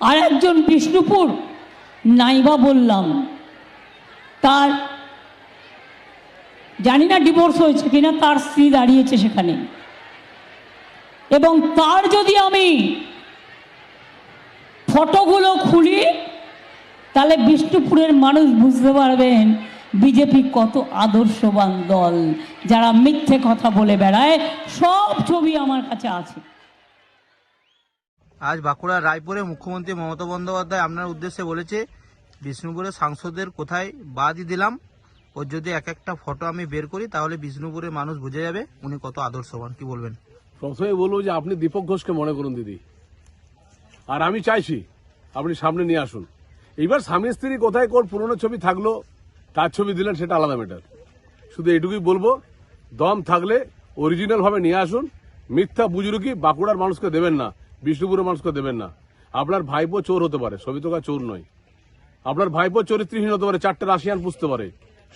আর একজন বিষ্ণুপুর নাইবা বললাম, তার, জানি না ডিভোর্স হয়েছে কিনা, তার স্ত্রী দাঁড়িয়েছে সেখানে। এবং তার যদি আমি ফটোগুলো খুলি, তাহলে বিষ্ণুপুরের মানুষ বুঝতে পারবেন, বিজেপি কত আদর্শবান দল। যারা মিথ্যে কথা বলে বেড়ায়, সব ছবি আমার কাছে আছে। আজ বাঁকুড়ার রায়পুরে মুখ্যমন্ত্রী মমতা বন্দ্যোপাধ্যায় আপনার উদ্দেশ্যে বলেছে, বিষ্ণুপুরের সাংসদের কোথায় বাদই দিলাম। ওর যদি এক একটা ফটো আমি বের করি, তাহলে বিষ্ণুপুরের মানুষ বুঝে যাবে উনি কত আদর্শবান। কি বলবেন? প্রথমে বলব যে আপনি দীপক ঘোষকে মনে করুন, দিদি। আর আমি চাইছি আপনি সামনে নিয়ে আসুন। এইবার স্বামী স্ত্রী কোথায় কোন পুরনো ছবি থাকল, তার ছবি দিলেন, সেটা আলাদা ম্যাটার। শুধু এটুকুই বলব, দম থাকলে অরিজিনাল ভাবে নিয়ে আসুন। মিথ্যা বুজুর্গি বাঁকুড়ার মানুষকে দেবেন না। বিষ্ণুপুরের মানুষকে দেবেন না। আপনার ভাইপো চোর হতে পারে সবিতকা চোর নয়। আপনার ভাইপো চরিত্রহীন হতে পারে চারটে রাশিয়ান পুষতে পারে।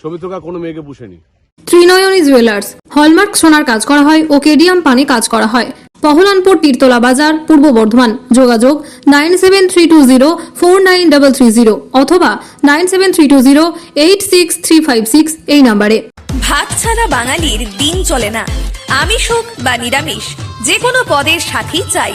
সবিতকা কোনো মেয়েকে পুষেনি। ত্রিনয়নী জুয়েলার্স হলমার্ক সোনার কাজ করা হয় ও কেডিয়াম পানি কাজ করা হয়। পহলানপুর তীরতলা বাজার পূর্ব বর্ধমান। যোগাযোগ nine seven three two zero four nine double three zero অথবা nine seven three two zero eight six three five six এই নাম্বারে। ভাত ছাড়া বাঙালির দিন চলে না। আমিষ হোক বা নিরামিষ যে কোনো পদের সাথেই চাই।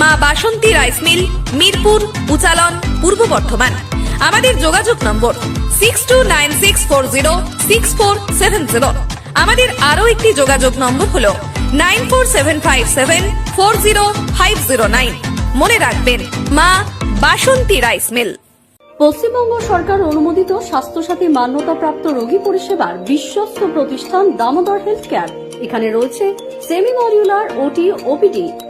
মা বাসন্তী রাইস মিল, মিরপুর, উচালন, পূর্ব বর্ধমান। আমাদের যোগাযোগ নম্বর six two nine six four zero six four seven zero আমাদের আরও একটি যোগাযোগ নম্বর হল nine four seven five seven four zero five zero nine মনে রাখবেন, মা বাসন্তী রাইস মিল। পশ্চিমবঙ্গ সরকার অনুমোদিত স্বাস্থ্যসাথী মান্যতাপ্রাপ্ত রোগী পরিষেবার বিশ্বস্ত প্রতিষ্ঠান দামোদর হেলথ কেয়ার। এখানে রয়েছে semi modular OT OPD